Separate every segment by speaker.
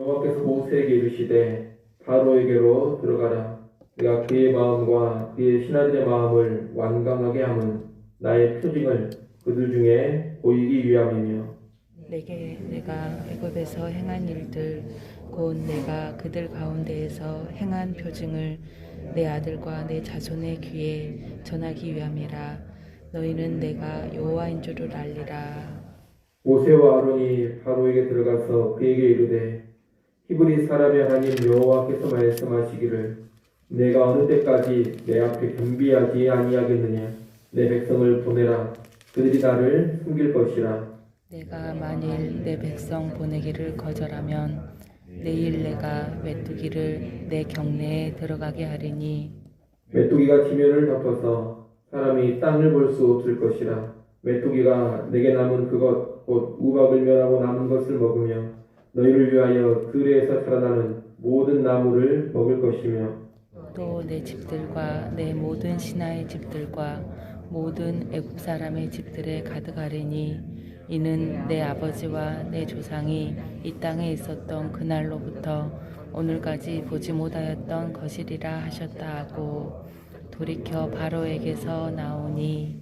Speaker 1: 여호와께서 모세에게 이르시되 바로에게로 들어가라. 내가 그의 마음과 그의 신하들의 마음을 완강하게 함은 나의 표징을 그들 중에 보이기 위함이며.
Speaker 2: 내게 내가 애굽에서 행한 일들 곧 내가 그들 가운데에서 행한 표징을 내 아들과 내 자손의 귀에 전하기 위함이라. 너희는 내가 여호와인 줄을 알리라.
Speaker 1: 모세와 아론이 바로에게 들어가서 그에게 이르되 히브리 사람의 하나님 여호와께서 말씀하시기를 내가 어느 때까지 내 앞에 겸비하지 아니하겠느냐? 내 백성을 보내라. 그들이 나를 숨길 것이라.
Speaker 2: 내가 만일 내 백성 보내기를 거절하면 내일 내가 메뚜기를 내 경내에 들어가게 하리니.
Speaker 1: 메뚜기가 지면을 덮어서 사람이 땅을 볼 수 없을 것이라. 메뚜기가 내게 남은 그것 곧 우박을 면하고 남은 것을 먹으며 너희를 위하여 들에서 자라나는 모든 나무를 먹을 것이며
Speaker 2: 또 내 집들과 내 모든 신하의 집들과 모든 애굽 사람의 집들에 가득하리니 이는 내 아버지와 내 조상이 이 땅에 있었던 그날로부터 오늘까지 보지 못하였던 것이리라 하셨다 하고 돌이켜 바로에게서 나오니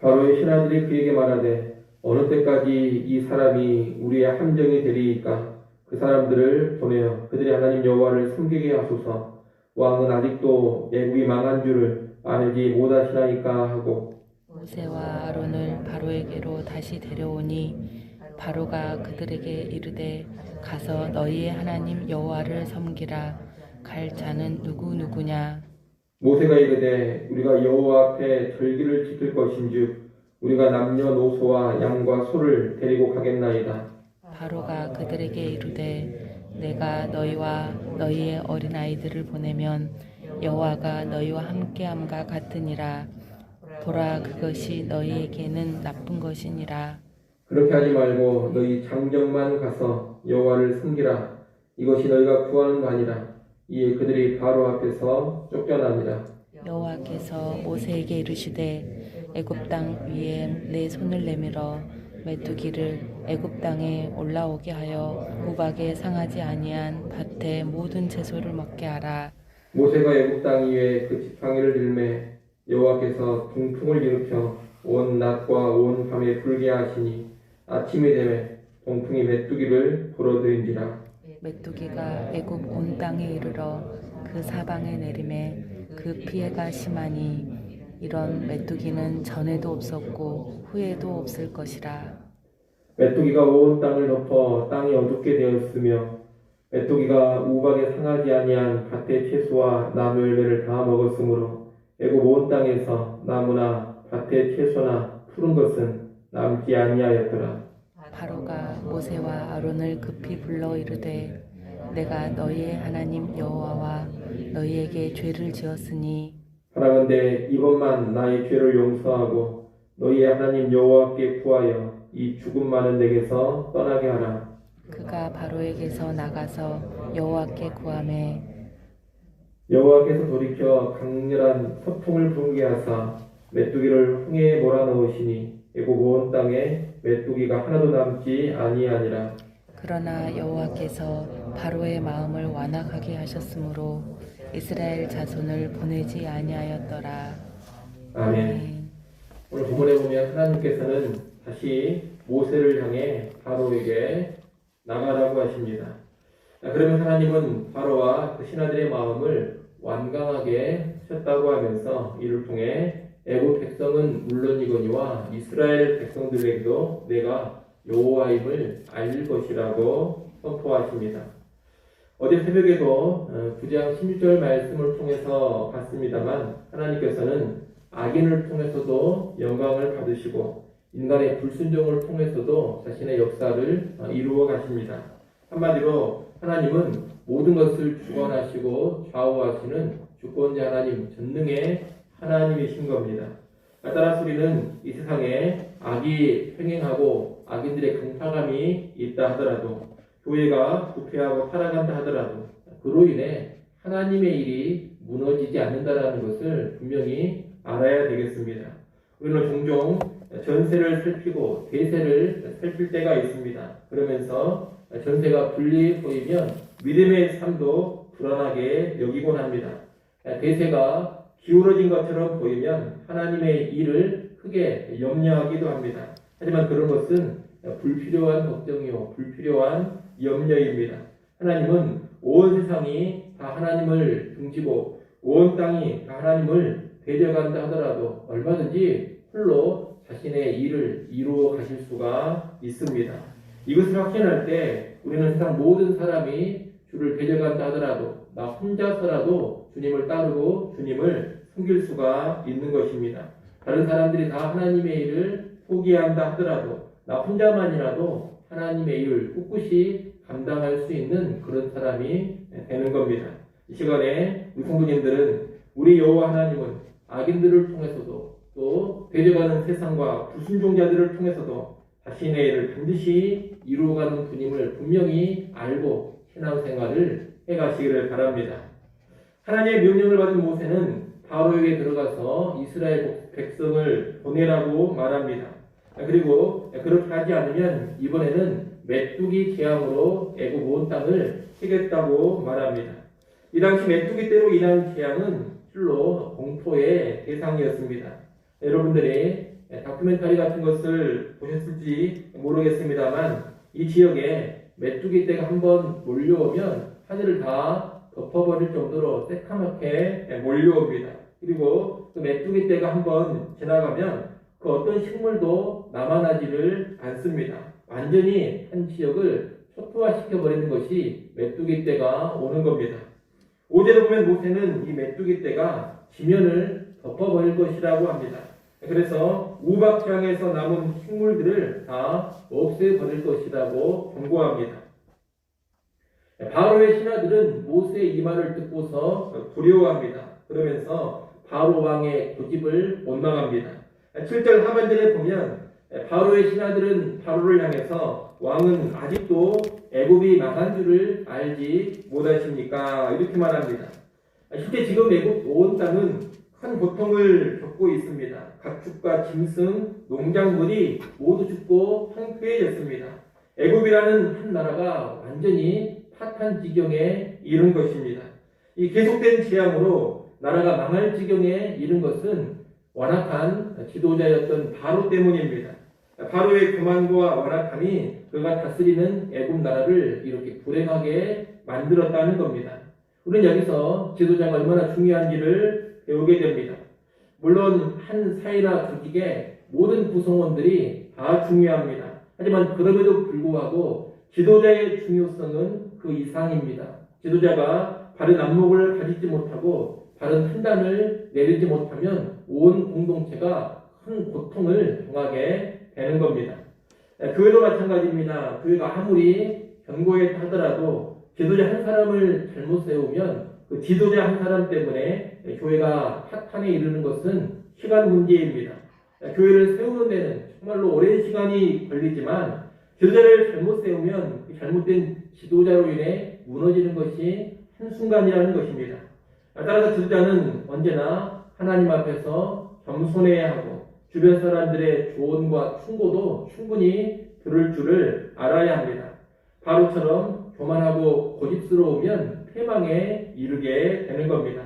Speaker 1: 바로의 신하들이 그에게 말하되 어느 때까지 이 사람이 우리의 함정이 되리이까? 그 사람들을 보내어 그들의 하나님 여호와를 섬기게 하소서. 왕은 아직도 애국이 망한 줄을 알지 못하시나이까 하고
Speaker 2: 모세와 아론을 바로에게로 다시 데려오니 바로가 그들에게 이르되 가서 너희의 하나님 여호와를 섬기라. 갈 자는 누구 누구냐?
Speaker 1: 모세가 이르되 우리가 여호와 앞에 절기를 지킬 것인즉 우리가 남녀노소와 양과 소를 데리고 가겠나이다.
Speaker 2: 바로가 그들에게 이르되 내가 너희와 너희의 어린 아이들을 보내면 여호와가 너희와 함께함과 같으니라. 보라 그것이 너희에게는 나쁜 것이니라.
Speaker 1: 그렇게 하지 말고 너희 장정만 가서 여호와를 섬기라. 이것이 너희가 구하는 거 아니라. 이에 그들이 바로 앞에서 쫓겨나니라
Speaker 2: 여호와께서 모세에게 이르시되 애굽 땅 위에 내 손을 내밀어 메뚜기를 애굽 땅에 올라오게 하여 우박에 상하지 아니한 밭의 모든 채소를 먹게 하라.
Speaker 1: 모세가 애굽 땅 위에 그 지팡이를 들매 여호와께서 동풍을 일으켜 온 낮과 온 밤에 불게 하시니 아침이 되매 동풍이 메뚜기를 불어들인지라.
Speaker 2: 메뚜기가 애굽 온 땅에 이르러 그 사방에 내림에 그 피해가 심하니 이런 메뚜기는 전에도 없었고 후에도 없을 것이라.
Speaker 1: 메뚜기가 온 땅을 덮어 땅이 어둡게 되었으며 메뚜기가 우박에 상하지 아니한 밭의 채소와 나무 열매를 다 먹었으므로 애굽 온 땅에서 나무나 밭의 채소나 푸른 것은 남지 아니하였더라.
Speaker 2: 바로가 모세와 아론을 급히 불러 이르되 내가 너희의 하나님 여호와와 너희에게 죄를 지었으니
Speaker 1: 바라건대 이번만 나의 죄를 용서하고 너희의 하나님 여호와께 구하여 이 죽음 많은 댁에서 떠나게 하라.
Speaker 2: 그가 바로에게서 나가서 여호와께 구하매
Speaker 1: 여호와께서 돌이켜 강렬한 서풍을 불게 하사 메뚜기를 홍해에 몰아넣으시니 애굽 온 땅에 메뚜기가 하나도 남지 아니하니라.
Speaker 2: 그러나 여호와께서 바로의 마음을 완악하게 하셨으므로 이스라엘 자손을 보내지 아니하였더라.
Speaker 1: 아멘 오늘 본문에 보면 하나님께서는 다시 모세를 향해 바로에게 나가라고 하십니다. 자, 그러면 하나님은 바로와 그 신하들의 마음을 완강하게 하셨다고 하면서 이를 통해 애굽 백성은 물론이거니와 이스라엘 백성들에게도 내가 여호와임을 알릴 것이라고 선포하십니다. 어제 새벽에도 9장 16절 말씀을 통해서 봤습니다만 하나님께서는 악인을 통해서도 영광을 받으시고 인간의 불순종을 통해서도 자신의 역사를 어, 이루어 가십니다. 한마디로 하나님은 모든 것을 주관하시고 좌우하시는 주권자 하나님, 전능의 하나님이신 겁니다. 따라서 우리는 이 세상에 악이 횡행하고 악인들의 강타감이 있다 하더라도 교회가 부패하고 타락한다 하더라도 그로 인해 하나님의 일이 무너지지 않는다라는 것을 분명히 알아야 되겠습니다. 우리는 종종 전세를 살피고 대세를 살필 때가 있습니다. 그러면서 전세가 불리해 보이면 믿음의 삶도 불안하게 여기곤 합니다. 대세가 기울어진 것처럼 보이면 하나님의 일을 크게 염려하기도 합니다. 하지만 그런 것은 불필요한 걱정이요, 불필요한 염려입니다. 하나님은 온 세상이 다 하나님을 등지고 온 땅이 다 하나님을 대적한다 하더라도 얼마든지 홀로 자신의 일을 이루어 가실 수가 있습니다. 이것을 확신할 때 우리는 세상 모든 사람이 주를 대적한다 하더라도 나 혼자서라도 주님을 따르고 주님을 섬길 수가 있는 것입니다. 다른 사람들이 다 하나님의 일을 포기한다 하더라도 나 혼자만이라도 하나님의 일을 꿋꿋이 감당할 수 있는 그런 사람이 되는 겁니다. 이 시간에 우리 성도님들은 우리 여호와 하나님은 악인들을 통해서도 또 대적하는 세상과 불순종자들을 통해서도 자신의 일을 반드시 이루어가는 주님을 분명히 알고 신앙생활을 해가시기를 바랍니다. 하나님의 명령을 받은 모세는 바로에게 들어가서 이스라엘 백성을 보내라고 말합니다. 그리고 그렇게 하지 않으면 이번에는 메뚜기 재앙으로 애굽 온 땅을 치겠다고 말합니다. 이 당시 메뚜기 때로 인한 재앙은 실로 공포의 대상이었습니다. 여러분들이 다큐멘터리 같은 것을 보셨을지 모르겠습니다만 이 지역에 메뚜기 떼가 한번 몰려오면 하늘을 다 덮어버릴 정도로 새카맣게 몰려옵니다. 그리고 그 메뚜기 떼가 한번 지나가면 그 어떤 식물도 남아나지를 않습니다. 완전히 한 지역을 초토화시켜 버리는 것이 메뚜기 떼가 오는 겁니다. 오제로 보면 모세는 이 메뚜기 떼가 지면을 덮어버릴 것이라고 합니다. 그래서 우박장에서 남은 식물들을 다 없애버릴 것이라고 경고합니다. 바로의 신하들은 모세의 이 말을 듣고서 두려워합니다. 그러면서 바로 왕의 고집을 원망합니다. 7절 하반절에 보면 바로의 신하들은 바로를 향해서 왕은 아직도 애굽이 망한 줄을 알지 못하십니까? 이렇게 말합니다. 실제 지금 애굽 온 땅은 큰 고통을 겪고 있습니다. 가축과 짐승, 농작물이 모두 죽고 황폐해졌습니다. 애굽이라는 한 나라가 완전히 파탄 지경에 이른 것입니다. 이 계속된 재앙으로 나라가 망할 지경에 이른 것은 완악한 지도자였던 바로 때문입니다. 바로의 교만과 완악함이 그가 다스리는 애굽 나라를 이렇게 불행하게 만들었다는 겁니다. 우리는 여기서 지도자가 얼마나 중요한지를 배우게 됩니다. 물론 한 사회나 조직의 모든 구성원들이 다 중요합니다. 하지만 그럼에도 불구하고 지도자의 중요성은 그 이상입니다. 지도자가 바른 안목을 가지지 못하고 바른 판단을 내리지 못하면 온 공동체가 큰 고통을 당하게 되는 겁니다. 교회도 마찬가지입니다. 교회가 아무리 견고했다 하더라도 지도자 한 사람을 잘못 세우면 그 지도자 한 사람 때문에 교회가 파탄에 이르는 것은 시간 문제입니다. 교회를 세우는 데는 정말로 오랜 시간이 걸리지만 지도자를 잘못 세우면 그 잘못된 지도자로 인해 무너지는 것이 한순간이라는 것입니다. 따라서 지도자는 언제나 하나님 앞에서 겸손해야 하고 주변 사람들의 조언과 충고도 충분히 들을 줄을 알아야 합니다. 바로처럼 교만하고 고집스러우면 패망에 이르게 되는 겁니다.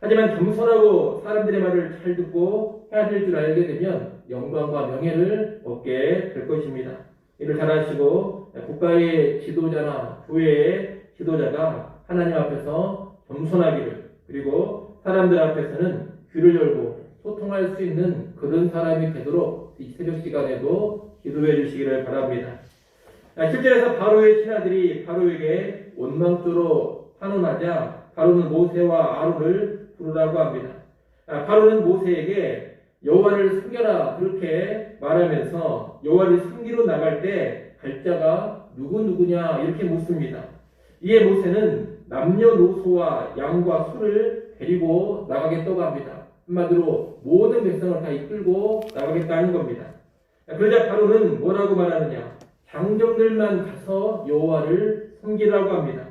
Speaker 1: 하지만 겸손하고 사람들의 말을 잘 듣고 해야 될 줄 알게 되면 영광과 명예를 얻게 될 것입니다. 이를 잘하시고 국가의 지도자나 교회의 지도자가 하나님 앞에서 겸손하기를 그리고 사람들 앞에서는 귀를 열고 소통할 수 있는 그런 사람이 되도록 이 새벽 시간에도 기도해 주시기를 바랍니다. 7절에서 바로의 신하들이 바로에게 원망조로 환원하자 바로는 모세와 아론을 부르라고 합니다. 아, 바로는 모세에게 여호와를 섬겨라 그렇게 말하면서 여호와를 섬기러 나갈 때 갈자가 누구 누구냐 이렇게 묻습니다. 이에 모세는 남녀노소와 양과 소를 데리고 나가겠다고 합니다. 한마디로 모든 백성을 다 이끌고 나가겠다는 겁니다. 그러자 바로는 뭐라고 말하느냐? 장정들만 가서 여호와를 섬기라고 합니다.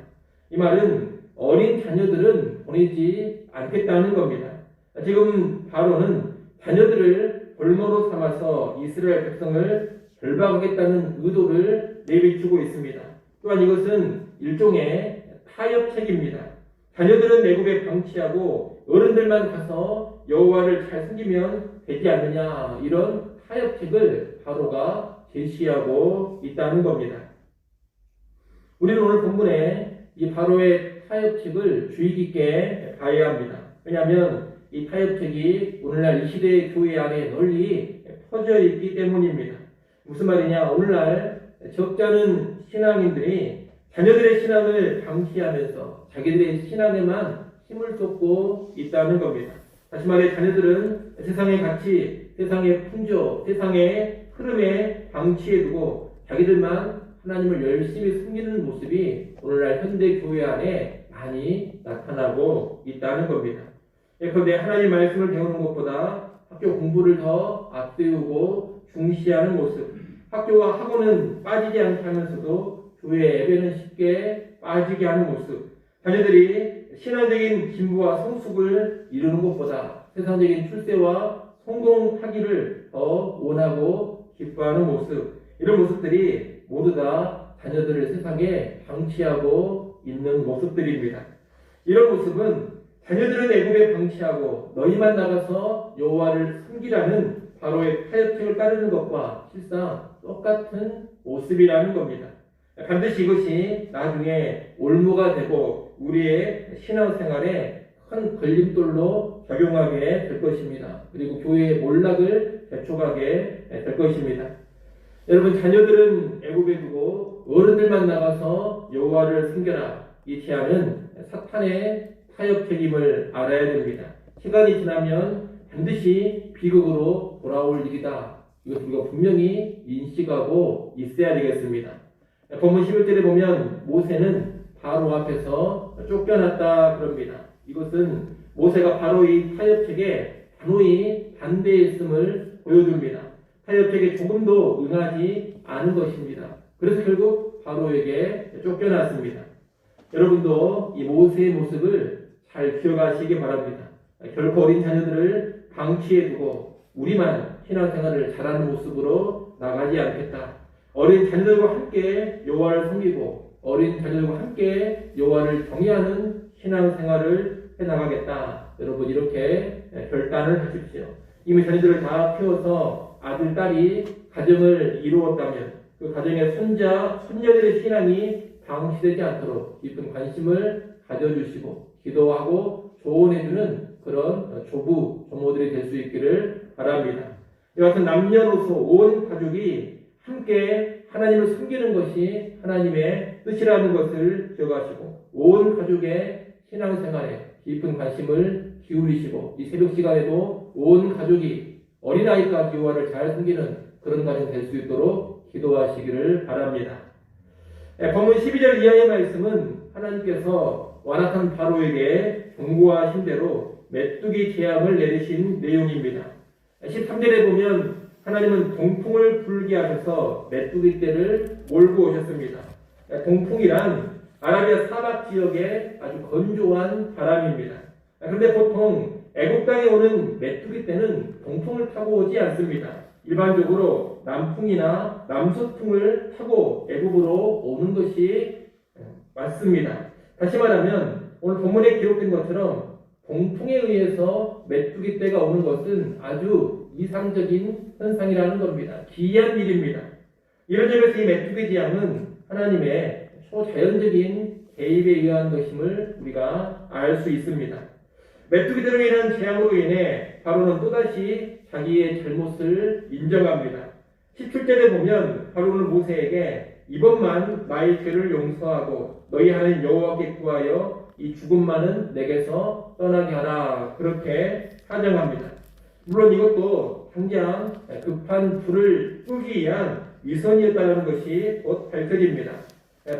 Speaker 1: 이 말은 어린 자녀들은 보내지 않겠다는 겁니다. 지금 바로는 자녀들을 볼모로 삼아서 이스라엘 백성을 결박하겠다는 의도를 내비추고 있습니다. 또 또한 이것은 일종의 타협책입니다. 자녀들은 내국에 방치하고 어른들만 가서 여호와를 잘 섬기면 되지 않느냐 이런 타협책을 바로가 제시하고 있다는 겁니다. 우리는 오늘 본문에 이 바로의 타협책을 주의 깊게 봐야 합니다. 왜냐하면 이 타협책이 오늘날 이 시대의 교회 안에 널리 퍼져 있기 때문입니다. 무슨 말이냐? 오늘날 적잖은 신앙인들이 자녀들의 신앙을 방치하면서 자기들의 신앙에만 힘을 쏟고 있다는 겁니다. 다시 말해 자녀들은 세상의 가치, 세상의 풍조, 세상의 흐름에 방치해두고 자기들만 하나님을 열심히 숨기는 모습이 오늘날 현대 교회 안에 많이 나타나고 있다는 겁니다. 예컨대 하나님 말씀을 배우는 것보다 학교 공부를 더 앞세우고 중시하는 모습, 학교와 학원은 빠지지 않게 하면서도 교회 예배는 쉽게 빠지게 하는 모습, 자녀들이 신화적인 진부와 성숙을 이루는 것보다 세상적인 출세와 성공하기를 더 원하고 기뻐하는 모습, 이런 모습들이 모두 다 자녀들을 세상에 방치하고 있는 모습들입니다. 이런 모습은 자녀들은 애굽에 방치하고 너희만 나가서 여호와를 섬기라는 바로의 타협책을 따르는 것과 실상 똑같은 모습이라는 겁니다. 반드시 이것이 나중에 올무가 되고 우리의 신앙생활에 큰 걸림돌로 작용하게 될 것입니다. 그리고 교회의 몰락을 배촉하게 될 것입니다. 여러분 자녀들은 애굽에 두고 어른들만 나가서 여호와를 섬겨라 이 제안은 사탄의 타협 책임을 알아야 됩니다. 시간이 지나면 반드시 비극으로 돌아올 일이다. 이것 우리가 분명히 인식하고 있어야 되겠습니다. 본문 11절에 보면 모세는 바로 앞에서 쫓겨났다 그럽니다. 이것은 모세가 바로 이 타협책에 단호히 반대했음을 보여줍니다. 타협책에 조금도 응하지 않은 것입니다. 그래서 결국 바로에게 쫓겨났습니다. 여러분도 이 모세의 모습을 잘 기억하시기 바랍니다. 결코 어린 자녀들을 방치해두고 우리만 신앙생활을 잘하는 모습으로 나가지 않겠다. 어린 자녀들과 함께 여호와를 섬기고 어린 자녀들과 함께 여호와를 경외하는 신앙 생활을 해나가겠다. 여러분 이렇게 결단을 하십시오. 이미 자녀들을 다 키워서 아들, 딸이 가정을 이루었다면 그 가정의 손자, 손녀들의 신앙이 방치되지 않도록 깊은 관심을 가져주시고 기도하고 조언해주는 그런 조부, 조모들이 될 수 있기를 바랍니다. 이와 같은 남녀노소 온 가족이 함께 하나님을 섬기는 것이 하나님의 뜻이라는 것을 기억하시고 온 가족의 신앙생활에 깊은 관심을 기울이시고 이 새벽 시간에도 온 가족이 어린아이까지 여호와를 잘 섬기는 그런 가정 될 수 있도록 기도하시기를 바랍니다. 예, 본문 12절 이하의 말씀은 하나님께서 완악한 바로에게 경고하신 대로 메뚜기 재앙을 내리신 내용입니다. 13절에 보면 하나님은 동풍을 불게 하셔서 메뚜기 떼를 몰고 오셨습니다. 예, 동풍이란 아라비아 사막 지역의 아주 건조한 바람입니다. 그런데 보통 애국 땅에 오는 메뚜기 떼는 동풍을 타고 오지 않습니다. 일반적으로 남풍이나 남서풍을 타고 애국으로 오는 것이 맞습니다. 다시 말하면 오늘 본문에 기록된 것처럼 동풍에 의해서 메뚜기 떼가 오는 것은 아주 이상적인 현상이라는 겁니다. 기이한 일입니다. 이런 점에서 이 메뚜기 지향은 하나님의 초자연적인 개입에 의한 것임을 우리가 알 수 있습니다. 메뚜기들로 인한 재앙으로 인해 바로는 또다시 자기의 잘못을 인정합니다. 17절에 보면 바로는 모세에게 이번만 나의 죄를 용서하고 너희 하나님 여호와께 구하여 이 죽음만은 내게서 떠나게 하라 그렇게 사정합니다. 물론 이것도 당장 급한 불을 끄기 위한 위선이었다는 것이 곧 밝혀집니다.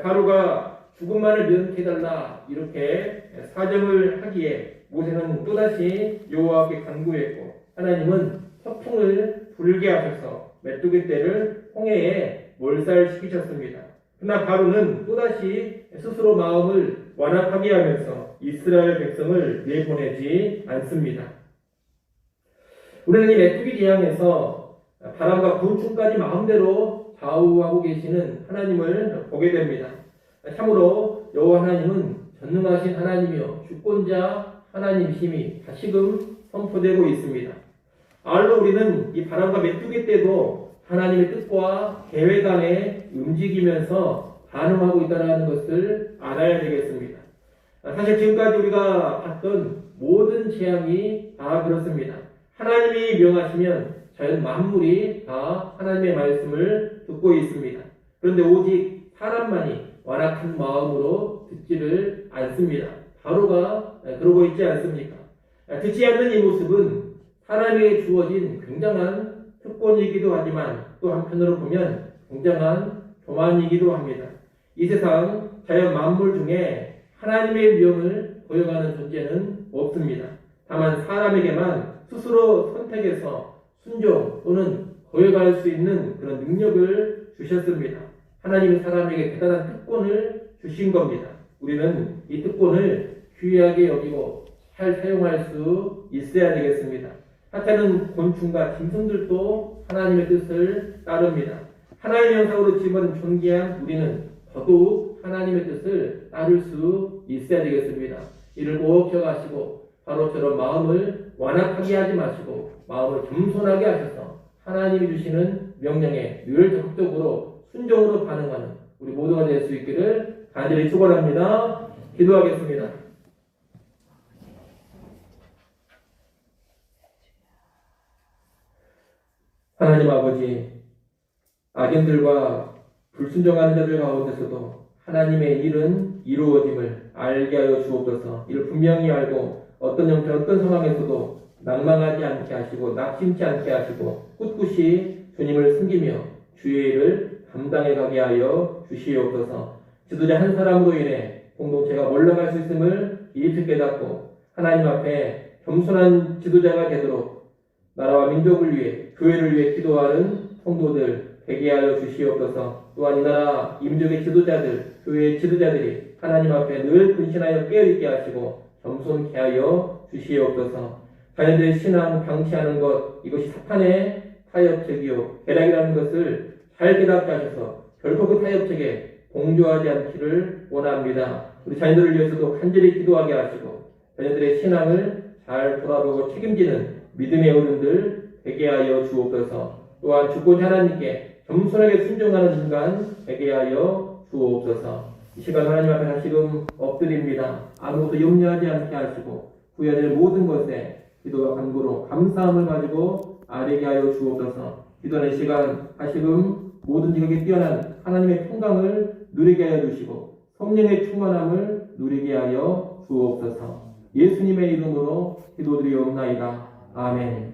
Speaker 1: 바로가 죽음만을 면케해달라 이렇게 사정을 하기에 모세는 또다시 여호와께 간구했고 하나님은 서풍을 불게 하셔서 메뚜기 떼를 홍해에 몰살시키셨습니다. 그러나 바로는 또다시 스스로 마음을 완악하게 하면서 이스라엘 백성을 내보내지 않습니다. 우리는 이 메뚜기 재앙에서 바람과 곤충까지 마음대로 좌우하고 계시는 하나님을 보게 됩니다. 참으로 여호와 하나님은 전능하신 하나님이요 주권자 하나님심이 다시금 선포되고 있습니다. 아울러 우리는 이 바람과 메뚜기 때도 하나님의 뜻과 계획 안에 움직이면서 반응하고 있다는 것을 알아야 되겠습니다. 사실 지금까지 우리가 봤던 모든 재앙이 다 그렇습니다. 하나님이 명하시면 자연 만물이 다 하나님의 말씀을 듣고 있습니다. 그런데 오직 사람만이 완악한 마음으로 듣지를 않습니다. 바로가 그러고 있지 않습니까? 듣지 않는 이 모습은 사람에게 주어진 굉장한 특권이기도 하지만 또 한편으로 보면 굉장한 교만이기도 합니다. 이 세상 자연 만물 중에 하나님의 명을 고용하는 존재는 없습니다. 다만 사람에게만 스스로 선택해서 순종 또는 고용할 수 있는 그런 능력을 주셨습니다. 하나님이 사람에게 대단한 특권을 주신 겁니다. 우리는 이 특권을 귀하게 여기고 잘 사용할 수 있어야 되겠습니다. 하찮은 곤충과 짐승들도 하나님의 뜻을 따릅니다. 하나님의 형상으로 지음받은 존귀한 우리는 더더욱 하나님의 뜻을 따를 수 있어야 되겠습니다. 이를 꼭 기억하시고 바로처럼 마음을 완악하게 하지 마시고 마음을 겸손하게 하셔서 하나님이 주시는 명령에 늘 적극적으로 순종으로 반응하는 우리 모두가 될 수 있기를 간절히 축원합니다. 기도하겠습니다. 하나님 아버지, 악인들과 불순종하는 자들 가운데서도 하나님의 일은 이루어짐을 알게 하여 주옵소서. 이를 분명히 알고 어떤 형태, 어떤 상황에서도 낭망하지 않게 하시고 낙심치 않게 하시고 꿋꿋이 주님을 숨기며 주의 일을 감당해 가게 하여 주시옵소서. 지도자 한 사람으로 인해 공동체가 올라갈 수 있음을 깊이 깨닫고 하나님 앞에 겸손한 지도자가 되도록 나라와 민족을 위해 교회를 위해 기도하는 성도들 되게 하여 주시옵소서. 또한 이 나라 임족의 지도자들, 교회의 지도자들이 하나님 앞에 늘 근신하여 깨어있게 하시고 겸손케 하여 주시옵소서. 자녀들의 신앙 방치하는 것 이것이 사탄의 타협책이요 계략이라는 것을 잘 깨닫게 하셔서 결코 그 타협책에 동조하지 않기를 원합니다. 우리 자녀들을 위해서도 간절히 기도하게 하시고 자녀들의 신앙을 잘 돌아보고 책임지는 믿음의 어른들 되게 하여 주옵소서. 또한 주권 하나님께 겸손하게 순종하는 인간 되게 하여 주옵소서. 이 시간 하나님 앞에 다시금 엎드립니다. 아무것도 염려하지 않게 하시고 구해야 될 모든 것에 기도와 간구로 감사함을 가지고 아뢰게 하여 주옵소서. 기도하는 시간 다시금 모든 지극히 뛰어난 하나님의 평강을 누리게 하여 주시고 성령의 충만함을 누리게 하여 주옵소서. 예수님의 이름으로 기도드리옵나이다. 아멘.